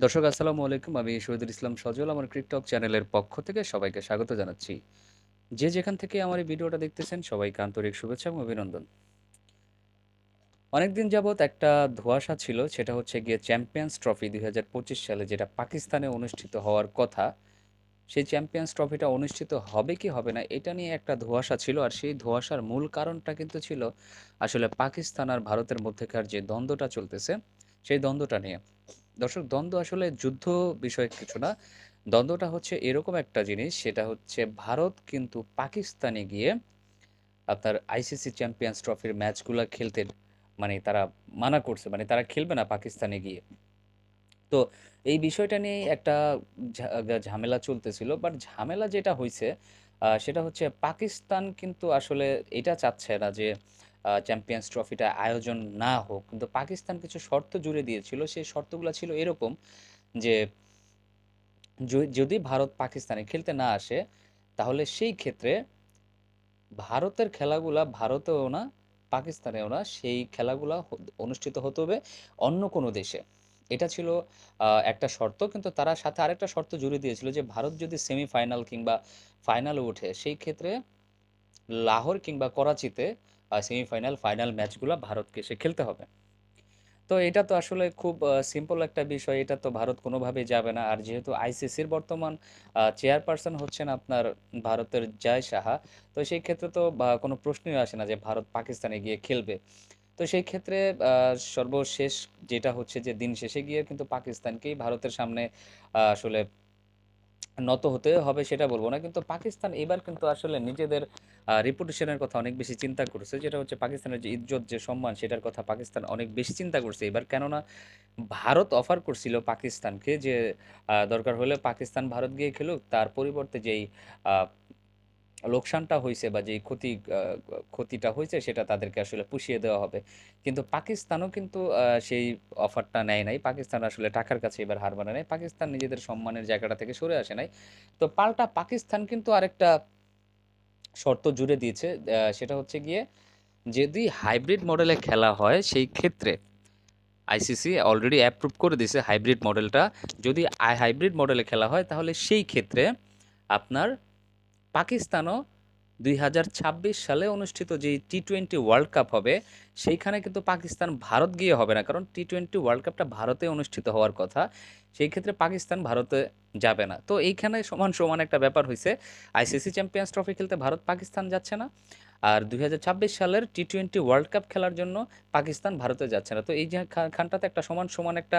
দর্শক, আসসালামু আলাইকুম। আমি শহীদুল ইসলাম সজল, আমার ক্রিকটক চ্যানেলের পক্ষ থেকে সবাইকে স্বাগত জানাচ্ছি। যে যেখান থেকে আমার এই ভিডিওটা দেখতেছেন, সবাইকে আন্তরিক শুভেচ্ছা এবং অভিনন্দন। অনেকদিন যাবৎ একটা ধোঁয়াশা ছিল, সেটা হচ্ছে গিয়ে চ্যাম্পিয়ন্স ট্রফি দুই হাজার পঁচিশ সালে, যেটা পাকিস্তানে অনুষ্ঠিত হওয়ার কথা। সেই চ্যাম্পিয়ন্স ট্রফিটা অনুষ্ঠিত হবে কি হবে না, এটা নিয়ে একটা ধোঁয়াশা ছিল, আর সেই ধোঁয়াশার মূল কারণটা কিন্তু ছিল আসলে পাকিস্তান আর ভারতের মধ্যেকার যে দ্বন্দ্বটা চলতেছে, সেই দ্বন্দ্বটা নিয়ে। দর্শক, দ্বন্দ্ব আসলে যুদ্ধ বিষয়ক কিছু না। দ্বন্দ্বটা হচ্ছে এরকম একটা জিনিস, সেটা হচ্ছে ভারত কিন্তু পাকিস্তানে গিয়ে আপনার আইসিসি চ্যাম্পিয়ন্স ট্রফির ম্যাচগুলো খেলতে মানে তারা মানা করছে মানে তারা খেলবে না পাকিস্তানে গিয়ে। তো এই বিষয়টা নিয়ে একটা ঝামেলা চলতেছিল বাট ঝামেলা যেটা হয়েছে সেটা হচ্ছে পাকিস্তান কিন্তু আসলে এটা চাচ্ছে না যে চ্যাম্পিয়ন্স ট্রফিটা আয়োজন না হোক, কিন্তু পাকিস্তান কিছু শর্ত জুড়ে দিয়েছিল, সেই শর্তগুলো ছিল এরকম যে যদি ভারত পাকিস্তানে খেলতে না আসে, তাহলে সেই ক্ষেত্রে ভারতের খেলাগুলা ভারতেও না, পাকিস্তানেও না, সেই খেলাগুলা অনুষ্ঠিত হতে হবে অন্য কোনো দেশে। এটা ছিল একটা শর্ত, কিন্তু তারা সাথে আরেকটা শর্ত জুড়ে দিয়েছিল যে, ভারত যদি সেমিফাইনাল কিংবা ফাইনালে ওঠে, সেই ক্ষেত্রে লাহোর কিংবা করাচিতে সেমিফাইনাল ফাইনাল ম্যাচগুলো ভারতকে এসে খেলতে হবে। তো এটা তো আসলে খুব সিম্পল একটা বিষয়, এটা তো ভারত কোনোভাবেই যাবে না। আর যেহেতু আইসিসির বর্তমান চেয়ারপারসন হচ্ছেন আপনার ভারতের জয় সাহা, তো সেই ক্ষেত্রে তো কোনো প্রশ্নই আসে না যে ভারত পাকিস্তানে গিয়ে খেলবে। তো সেই ক্ষেত্রে সর্বশেষ যেটা হচ্ছে যে দিন শেষে গিয়ে কিন্তু পাকিস্তানকেই ভারতের সামনে আসলে নত হতে হবে সেটা বলব না। কিন্তু পাকিস্তান এবার কিন্তু আসলে নিজেদের রেপুটেশনের কথা অনেক বেশি চিন্তা করছে। যেটা হচ্ছে পাকিস্তানের যে ইজ্জত, যে সম্মান, সেটার কথা পাকিস্তান অনেক বেশি চিন্তা করছে। এবার কেননা ভারত অফার করছিল পাকিস্তানকে যে দরকার হলে পাকিস্তান ভারত গিয়ে খেলুক। তার পরিবর্তে যেই লোকসানটা হয়েছে বা যেই ক্ষতি ক্ষতিটা হয়েছে সেটা তাদেরকে আসলে পুষিয়ে দেওয়া হবে। কিন্তু পাকিস্তানও কিন্তু সেই অফারটা নেয় নাই। পাকিস্তান আসলে টাকার কাছে এবার হার মানে নাই। পাকিস্তান নিজেদের সম্মানের জায়গাটা থেকে সরে আসে নাই। তো পাল্টা পাকিস্তান কিন্তু আরেকটা শর্ত জুড়ে দিয়েছে সেটা হচ্ছে গিয়ে যদি হাইব্রিড মডেলে খেলা হয়, সেই ক্ষেত্রে আইসিসি অলরেডি অ্যাপ্রুভ করে দিয়েছে হাইব্রিড মডেলটা। যদি হাইব্রিড মডেলে খেলা হয়, তাহলে সেই ক্ষেত্রে আপনার পাকিস্তানও দুই হাজার ছাব্বিশ সালে অনুষ্ঠিত যে টি টোয়েন্টি ওয়ার্ল্ড কাপ হবে, সেইখানে কিন্তু পাকিস্তান ভারত গিয়ে হবে না। কারণ টি টোয়েন্টি ওয়ার্ল্ড কাপটা ভারতে অনুষ্ঠিত হওয়ার কথা, সেই ক্ষেত্রে পাকিস্তান ভারতে যাবে না। তো এইখানে সমান সমান একটা ব্যাপার হয়েছে আইসিসি চ্যাম্পিয়ন্স ট্রফি খেলতে ভারত পাকিস্তান যাচ্ছে না। আর দুই হাজার ছাব্বিশ সালের টি টোয়েন্টি ওয়ার্ল্ড কাপ খেলার জন্য পাকিস্তান ভারতে যাচ্ছে না। তো এই যে খানটাতে একটা সমান সমান একটা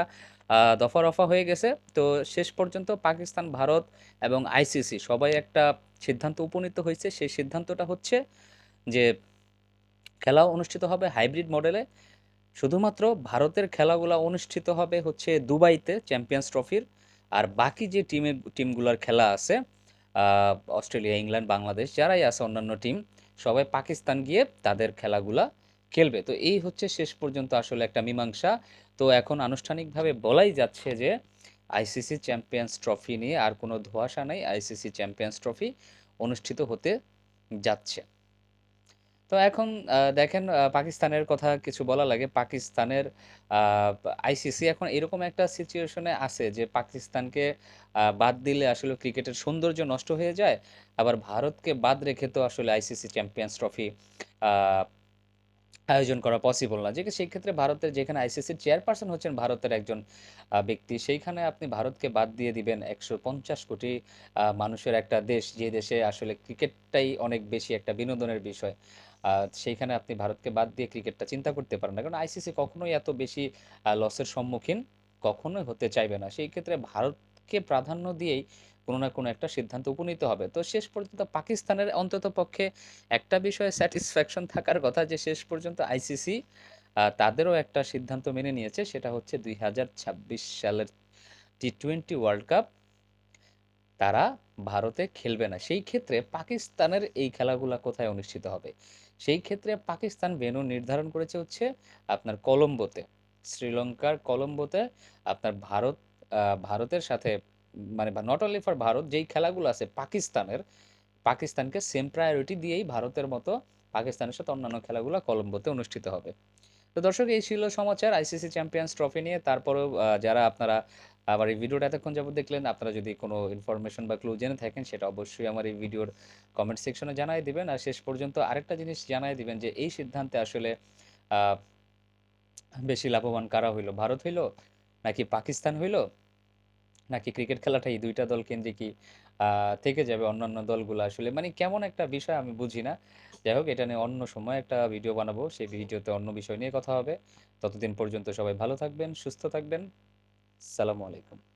দফা রফা হয়ে গেছে। তো শেষ পর্যন্ত পাকিস্তান, ভারত এবং আইসিসি সবাই একটা সিদ্ধান্ত উপনীত হয়েছে। সেই সিদ্ধান্তটা হচ্ছে যে খেলা অনুষ্ঠিত হবে হাইব্রিড মডেলে। শুধুমাত্র ভারতের খেলাগুলো অনুষ্ঠিত হবে হচ্ছে দুবাইতে চ্যাম্পিয়ন্স ট্রফির। আর বাকি যে টিমের টিমগুলোর খেলা আছে অস্ট্রেলিয়া, ইংল্যান্ড, বাংলাদেশ, যারাই আছে অন্যান্য টিম সবাই পাকিস্তান গিয়ে তাদের খেলাগুলা খেলবে। তো এই হচ্ছে শেষ পর্যন্ত আসলে একটা মীমাংসা। তো এখন আনুষ্ঠানিকভাবে বলাই যাচ্ছে যে আইসিসি চ্যাম্পিয়ন্স ট্রফি নিয়ে আর কোনো ধোঁয়াশা নাই। আইসিসি চ্যাম্পিয়ন্স ট্রফি অনুষ্ঠিত হতে যাচ্ছে। তো এখন দেখেন পাকিস্তানের কথা কিছু বলা লাগে। পাকিস্তানের আইসিসি এখন এরকম একটা সিচুয়েশনে আছে যে, পাকিস্তানকে বাদ দিলে আসলে ক্রিকেটের সৌন্দর্য নষ্ট হয়ে যায়। আবার ভারতকে বাদ রেখে তো আসলে আইসিসি চ্যাম্পিয়ন্স ট্রফি আয়োজন করা পসিবল না। যে সেই ক্ষেত্রে ভারতের যেখানে আইসিসির চেয়ারপারসন হচ্ছেন, ভারতের একজন ব্যক্তি, সেইখানে আপনি ভারতকে বাদ দিয়ে দিবেন একশো পঞ্চাশ কোটি মানুষের একটা দেশ, যে দেশে আসলে ক্রিকেটটাই অনেক বেশি একটা বিনোদনের বিষয়। সেইখানে আপনি ভারতকে বাদ দিয়ে ক্রিকেটটা চিন্তা করতে পারেন না। কারণ আইসিসি কখনোই এত বেশি লসের সম্মুখীন কখনোই হতে চাইবে না। সেই ক্ষেত্রে ভারতকে প্রাধান্য দিয়েই কোনো না কোনো একটা সিদ্ধান্ত উপনীত হবে। তো শেষ পর্যন্ত পাকিস্তানের অন্তত পক্ষে একটা বিষয়ে স্যাটিসফ্যাকশন থাকার কথা যে শেষ পর্যন্ত আইসিসি তাদেরও একটা সিদ্ধান্ত মেনে নিয়েছে, সেটা হচ্ছে দুই হাজার ছাব্বিশ সালের টি টোয়েন্টি ওয়ার্ল্ড কাপ তারা ভারতে খেলবে না। সেই ক্ষেত্রে পাকিস্তানের এই খেলাগুলা কোথায় অনুষ্ঠিত হবে? সেই ক্ষেত্রে পাকিস্তান ভেন্যু নির্ধারণ করেছে হচ্ছে আপনার কলম্বোতে। শ্রীলঙ্কার কলম্বোতে আপনার ভারত ভারতের সাথে মানে নট অনলি ফর ভারত, যেই খেলাগুলো আছে পাকিস্তানের, পাকিস্তানকে সেম প্রায়োরিটি দিয়েই ভারতের মতো পাকিস্তানের সাথে অন্যান্য খেলাগুলো কলম্বোতে অনুষ্ঠিত হবে। তো দর্শক, এই ছিল সমাচার আইসিসি চ্যাম্পিয়ন্স ট্রফি নিয়ে। তারপরেও যারা আপনারা আমার এই ভিডিওটা এতক্ষণ যাবত দেখলেন, আপনারা যদি কোনো ইনফরমেশন বা ক্লু জেনে থাকেন, সেটা অবশ্যই আমার এই ভিডিওর কমেন্ট সেকশনে জানাই দিবেন। আর শেষ পর্যন্ত আরেকটা জিনিস জানাই দিবেন যে, এই সিদ্ধান্তে আসলে বেশি লাভবান কারা হইল? ভারত হইল নাকি পাকিস্তান হইল? নাকি ক্রিকেট খেলাটা এই দুইটা দল কেন্দ্রিকই থেকে যাবে অন্যান্য দলগুলো? আসলে মানে কেমন একটা বিষয় আমি বুঝি না। যাই হোক, এটা নিয়ে অন্য সময় একটা ভিডিও বানাবো। সেই ভিডিওতে অন্য বিষয় নিয়ে কথা হবে। ততদিন পর্যন্ত সবাই ভালো থাকবেন, সুস্থ থাকবেন। সালামু আলাইকুম।